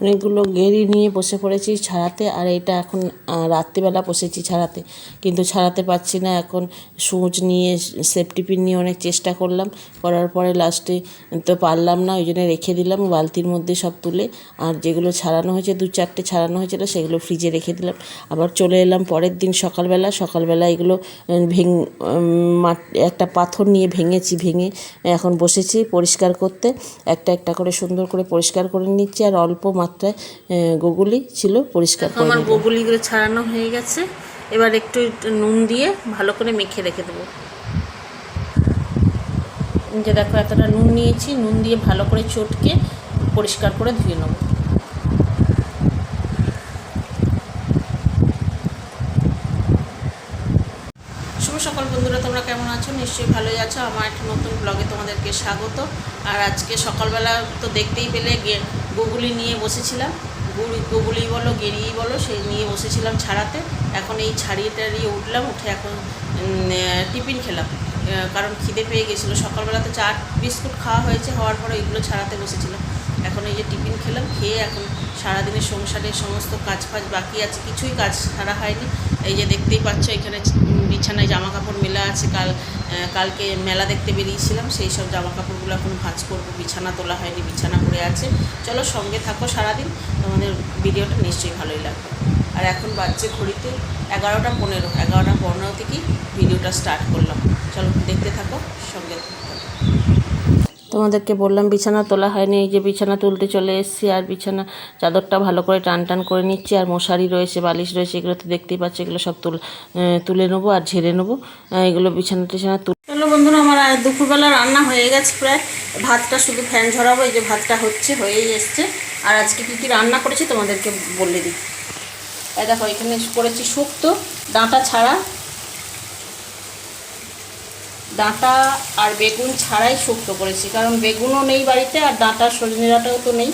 অনেকগুলো গেঁড়ি নিয়ে বসে পড়েছি ছাড়াতে, আর এটা এখন রাত্রিবেলা বসেছি ছাড়াতে। কিন্তু ছাড়াতে পারছি না, এখন সূচ নিয়ে সেফটি পিন নিয়ে অনেক চেষ্টা করলাম। করার পরে লাস্টে তো পারলাম না, ওই জন্য রেখে দিলাম, বালতির মধ্যে সব তুলে, আর যেগুলো ছাড়ানো হয়েছে, দু চারটে ছাড়ানো হয়েছিল, সেগুলো ফ্রিজে রেখে দিলাম। আবার চলে এলাম পরের দিন সকালবেলা সকালবেলা এগুলো ভেঙ একটা পাথর নিয়ে ভেঙেছি, ভেঙে এখন বসেছি পরিষ্কার করতে। একটা একটা করে সুন্দর করে পরিষ্কার করে নিচ্ছি, আর অল্প মাত্রায় গোগুলি ছিল পরিষ্কার করে আমার। গোগুলিগুলো ছাড়ানো হয়ে গেছে। এবার একটু নুন দিয়ে ভালো করে মেখে রেখে দেবো। যে দেখো এতটা নুন নিয়েছি নুন দিয়ে ভালো করে চটকে পরিষ্কার করে ধুয়ে নেব। শুভ সকাল বন্ধুরা তোমরা কেমন আছো? নিশ্চয়ই ভালোই আছো। আমার একটা নতুন ব্লগে তোমাদেরকে স্বাগত। আর আজকে সকালবেলা তো দেখতেই পেলে গুগলি নিয়ে বসেছিলাম। গুড়ি গুগলি বলো, গেরিই বলো সেই নিয়ে বসেছিলাম ছাড়াতে। এখন এই ছাড়িয়ে টাড়িয়ে উঠলাম, উঠে এখন টিফিন খেলাম। কারণ খিদে পেয়ে গেছিল। সকালবেলা তো চা, বিস্কুট খাওয়া হয়েছে, হওয়ার পরে এগুলো ছাড়াতে বসেছিলাম। এখন এই যে টিফিন খেলাম, খেয়ে এখন সারাদিনের সংসারের সমস্ত কাজ ফাজ বাকি আছে। কিছুই কাজ সারা হয়নি। এই যে দেখতেই পাচ্ছ, এখানে বিছানায় জামা কাপড় মেলা আছে। কাল কালকে মেলা দেখতে বেরিয়েছিলাম, সেই সব জামা কাপড়গুলো এখন ভাঁজ করব। বিছানা তোলা হয়নি, বিছানা পড়ে আছে। চলো সঙ্গে থাকো সারাদিন, তোমাদের ভিডিওটা নিশ্চয়ই ভালোই লাগবে। আর এখন বাজছে ঘড়িতে এগারোটা পনেরো এগারোটা পনেরো থেকেই ভিডিওটা স্টার্ট করলাম। চলো দেখতে থাকো, সঙ্গে থাকো। তোমাদেরকে বললাম, বিছানা তোলা হয়নি, এই যে বিছানা তুলতে চলে এসেছি, আর বিছানা চাদরটা ভালো করে টান টান করে নিচ্ছি, আর মশারি রয়েছে, বালিশ রয়েছে, এগুলো তো দেখতেই পাচ্ছি, এগুলো সব তুল তুলে নেব আর ঝেড়ে নেব এগুলো বিছানা টিছানা তুল। চলো বন্ধুরা, আমার দুপুরবেলা রান্না হয়ে গেছে প্রায়, ভাতটা শুধু ফ্যান ঝরাবো, এই যে ভাতটা হচ্ছে, হয়েই এসছে, আর আজকে কী কী রান্না করেছি তোমাদেরকে বলে দিই। দেখো, এখানে করেছি শুক্তো, ডাঁটা ছাড়া ডাঁটা আর বেগুন ছাড়াই শুক্তো করেছি, কারণ বেগুনও নেই বাড়িতে আর ডাঁটা সজনে ডাঁটাও তো নেই।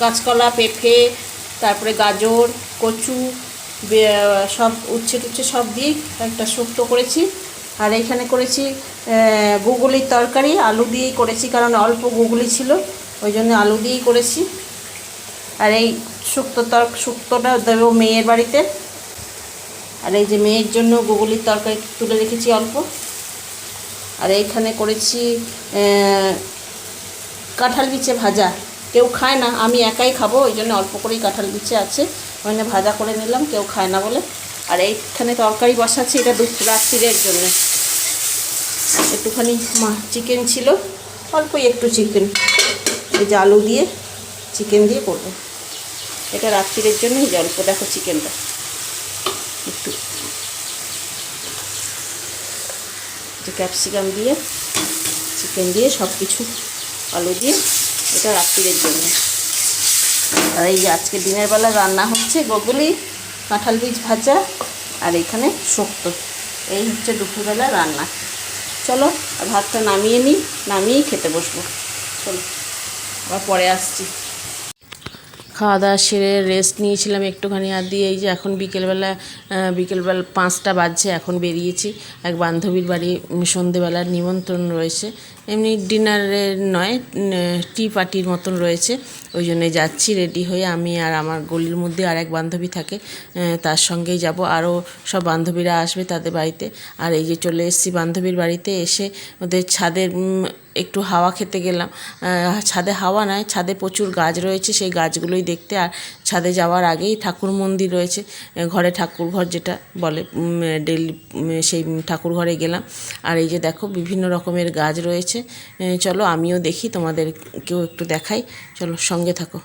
কাঁচকলা, পেঁপে, তারপরে গাজর, কচু সব উচ্ছে টুচ্ছে সব দিয়ে একটা শুক্তো করেছি। আর এখানে করেছি গুগলির তরকারি, আলু দিয়েই করেছি, কারণ অল্প গুগলি ছিল, ওই জন্য আলু দিয়েই করেছি। আর এই শুক্তো তর, শুক্তোটা দেবো মেয়ের বাড়িতে। আর এই যে মেয়ের জন্য গুগলির তরকারি তুলে রেখেছি অল্প। আর এইখানে করেছি কাঁঠাল বিচে ভাজা। কেউ খায় না, আমি একাই খাব, ওই জন্য অল্প করেই কাঁঠাল বিচে আছে। জন্য ভাজা করে নিলাম, কেউ খায় না বলে। আর এইখানে তরকারি বসাচ্ছি, এটা দু, রাত্রিরের জন্য। একটুখানি চিকেন ছিল, অল্পই একটু চিকেন। এই যে আলু দিয়ে, চিকেন দিয়ে করব। এটা রাত্রিরের জন্যই যে অল্প, দেখো চিকেনটা। একটু। ক্যাপসিকাম দিয়ে, চিকেন দিয়ে সব কিছু আলু দিয়ে এটা রাত্রিরের জন্য। আর এই যে আজকে দিনের বেলা রান্না হচ্ছে গোগুলি কাঁঠাল বীজ ভাজা, আর এখানে শুক্তো। এই হচ্ছে দুপুরবেলা রান্না। চলো ভাতটা নামিয়ে নিই, নামিয়েই খেতে বসবো। চলো, আবার পরে আসছি। খাওয়া দাওয়া সেরে রেস্ট নিয়েছিলাম একটুখানি। আর দিয়ে এই যে এখন বিকেলবেলা বিকেলবেলা পাঁচটা বাজছে, এখন বেরিয়েছি। এক বান্ধবীর বাড়ি সন্ধেবেলার নিমন্ত্রণ রয়েছে। এমনি ডিনারের নয় টি পার্টির মতন রয়েছে। ওই জন্যে যাচ্ছি রেডি হয়ে। আমি আর আমার গলির মধ্যে আর এক বান্ধবী থাকে তার সঙ্গেই যাব। আরও সব বান্ধবীরা আসবে তাদের বাড়িতে। আর এই যে চলে এসেছি বান্ধবীর বাড়িতে, এসে ওদের ছাদের একটু হাওয়া খেতে গেলাম। ছাদে হাওয়া নয় ছাদে প্রচুর গাছ রয়েছে, সেই গাছগুলোই দেখতে। আর ছাদে যাওয়ার আগেই ঠাকুর মন্দির রয়েছে ঘরে ঠাকুর ঘর যেটা বলে ডেলি সেই ঠাকুর ঘরে গেলাম। আর এই যে দেখো, বিভিন্ন রকমের গাছ রয়েছে। আহ, চলো আমিও দেখি তোমাদেরকেও একটু দেখাই। চলো সঙ্গে থাকো।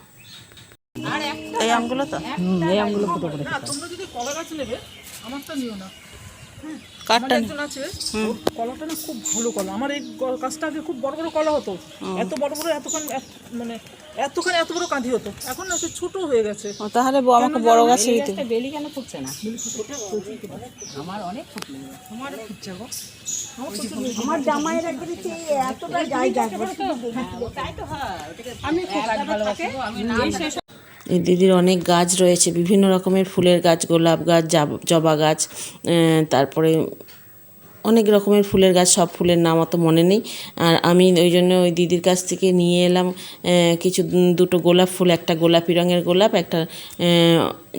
এই আমগুলো তো? তোমরা যদি কলা গাছ নেবে আমারটা নিও না। কাঠটা একজন আছে কলাটা না খুব ভালো কলা। আমার এই গাছটা আগে খুব বড় বড় কলা হতো। এত বড় বড় এতখানি এত- মানে এতখানি এত বড় কাঁধি হতো। এখন না ছোট হয়ে গেছে। তাহলে আমাকে বড় গাছে দিতে। বেলি কেন ফুটছে না? আমার অনেক ফুটলো। আমারও ফুটছে গো। আমার জামাইয়ের একবারে এতটা জায়গা তাই তো হয়। আমি খুব ভালোবাসি আমি নাম এই দিদির অনেক গাছ রয়েছে, বিভিন্ন রকমের ফুলের গাছ, গোলাপ গাছ, জাব- জবা গাছ তারপরে অনেক রকমের ফুলের গাছ, সব ফুলের নাম অত মনে নেই। আর আমি ওই জন্য ওই দিদির কাছ থেকে নিয়ে এলাম কিছু দুটো গোলাপ ফুল, একটা গোলাপি রঙের গোলাপ, একটা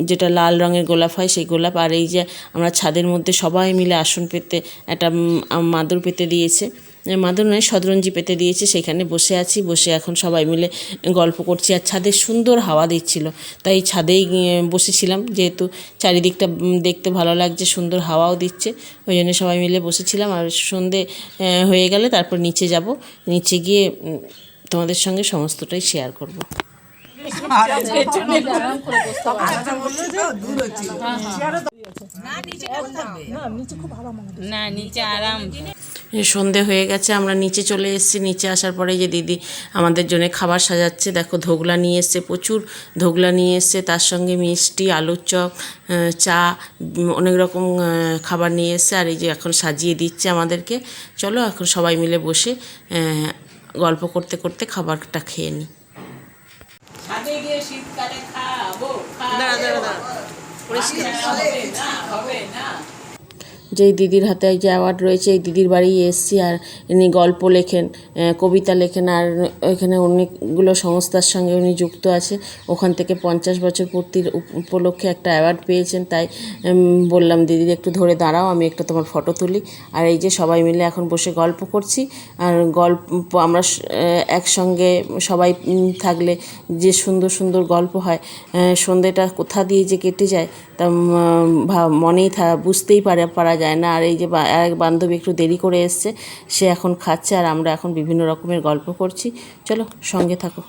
যেটা লাল রঙের গোলাপ হয় সেই গোলাপ। আর এই যে আমরা ছাদের মধ্যে সবাই মিলে আসন পেতে, একটা মাদুর পেতে দিয়েছে। মাদুর নয় সদরঞ্জি পেতে দিয়েছে সেখানে বসে আছি বসে এখন সবাই মিলে গল্প করছি আর ছাদে সুন্দর হাওয়া দিচ্ছিল। তাই ছাদেই বসেছিলাম যেহেতু চারিদিকটা দেখতে ভালো লাগছে সুন্দর হাওয়াও দিচ্ছে ওই জন্য সবাই মিলে বসেছিলাম। আর সন্ধে হয়ে গেলে তারপর নিচে যাব নিচে গিয়ে তোমাদের সঙ্গে সমস্তটাই শেয়ার করব। না নিচে আরাম। সন্ধে হয়ে গেছে আমরা নিচে চলে এসেছি। নিচে আসার পরে যে দিদি আমাদের জন্য খাবার সাজাচ্ছে দেখো ধোগলা নিয়ে এসছে প্রচুর। ধোগলা নিয়ে এসছে তার সঙ্গে মিষ্টি আলুর চপ চা অনেক রকম খাবার নিয়ে এসছে। আর এই যে এখন সাজিয়ে দিচ্ছে আমাদেরকে। চলো এখন সবাই মিলে বসে গল্প করতে করতে খাবারটা খেয়ে নিই শীতকালে খাব দাঁড়া দাঁড়া দাঁড়া। হবে না হবে না। যেই দিদির হাতে যে অ্যাওয়ার্ড রয়েছে এই দিদির বাড়ি এসেছি আর ইনি গল্প লেখেন কবিতা লেখেন আর ওইখানে অনেকগুলো সংস্থার সঙ্গে উনি যুক্ত আছে। ওখান থেকে পঞ্চাশ বছর পূর্তির উপ- উপলক্ষে একটা অ্যাওয়ার্ড পেয়েছেন তাই বললাম দিদি একটু ধরে দাঁড়াও আমি একটা তোমার ফটো তুলি। আর এই যে সবাই মিলে এখন বসে গল্প করছি। আর গল্প আমরা একসঙ্গে সবাই থাকলে যে সুন্দর সুন্দর গল্প হয় আহ, সন্ধেটা কোথা দিয়ে যে কেটে যায় তা মনেই থা বুঝতেই পারে পারা যায় না। আর এই যে এক বান্ধবী একটু দেরি করে এসছে সে এখন খাচ্ছে আর আমরা এখন বিভিন্ন রকমের গল্প করছি। চলো সঙ্গে থাকো।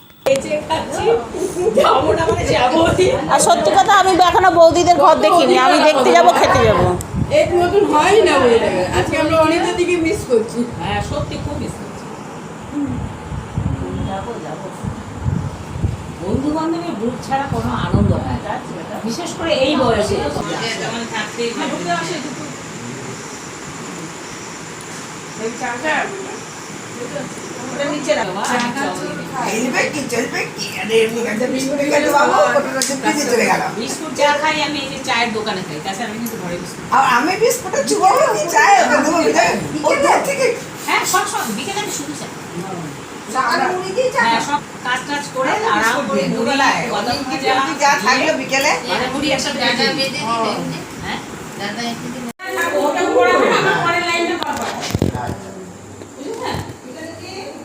আর সত্যি কথা আমি এখনও বৌদিদের ঘর দেখিনি। আমি দেখতে যাব খেতে যাব। এক হয় না আজকে আমরা অনেকটা দিকে মিস করছি। হ্যাঁ সত্যি খুব মিস করছি। বন্ধু বান্ধবের গ্রুপ ছাড়া কোনো আনন্দ হয় বিশেষ করে এই বয়সে। আমি বিস্কুটের চুবাবো কি চায় হ্যাঁ সব সব বিকেলে আমি শুধু চা সকালে মুড়ি দিয়ে চা হ্যাঁ সব কাজ টাজ করে আরাম করে মুড়ি দুবেলায় বাদাম ওদিকে ভাজা যদি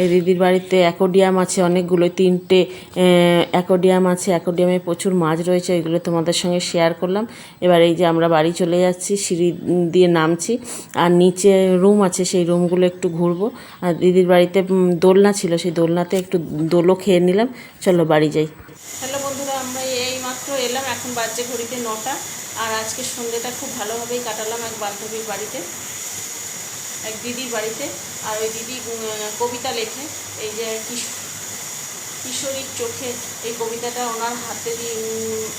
এই দিদির বাড়িতে অ্যাকোডিয়াম আছে অনেকগুলো, তিনটে অ্যাকোডিয়াম আছে, অ্যাকোডিয়ামে প্রচুর মাছ রয়েছে ওইগুলো তোমাদের সঙ্গে শেয়ার করলাম। এবার এই যে আমরা বাড়ি চলে যাচ্ছি, সিঁড়ি দিয়ে নামছি, আর নিচে রুম আছে, সেই রুমগুলো একটু ঘুরবো। আর দিদির বাড়িতে দোলনা ছিল, সেই দোলনাতে একটু দোলও খেয়ে নিলাম। চলো বাড়ি যাই। হ্যালো বন্ধুরা, আমরা এই মাত্র এলাম, এখন বাজছে ঘড়িতে নটা, আর আজকে সন্ধ্যেটা খুব ভালোভাবেই কাটালাম এক বান্ধবীর বাড়িতে। এক দিদির বাড়িতে, আর ওই দিদি কবিতা লেখে। এই যে কিশ- কিশোরীর চোখে এই কবিতাটা ওনার হাতে দিয়ে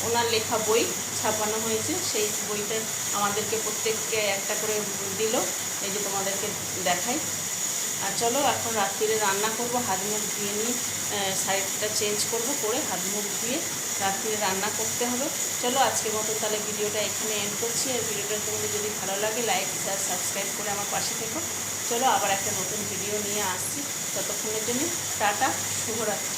ওনার লেখা বই ছাপানো হয়েছে। সেই বইটা আমাদেরকে প্রত্যেককে একটা করে দিল। এই যে তোমাদেরকে দেখাই। আর চলো এখন রাত্রিরে রান্না করব, হাত মুখ ধুয়ে নিয়ে সাইডটা চেঞ্জ করব করে হাত মুখ ধুয়ে রাত্রিরে রান্না করতে হবে। চলো আজকের মতো তাহলে ভিডিওটা এখানে এন্ড করছি। আর ভিডিওটা তোমাদের যদি ভালো লাগে লাইক শেয়ার সাবস্ক্রাইব করে আমার পাশে থেকো। চলো আবার একটা নতুন ভিডিও নিয়ে আসছি। ততক্ষণের জন্য টাটা, শুভরাত্রি।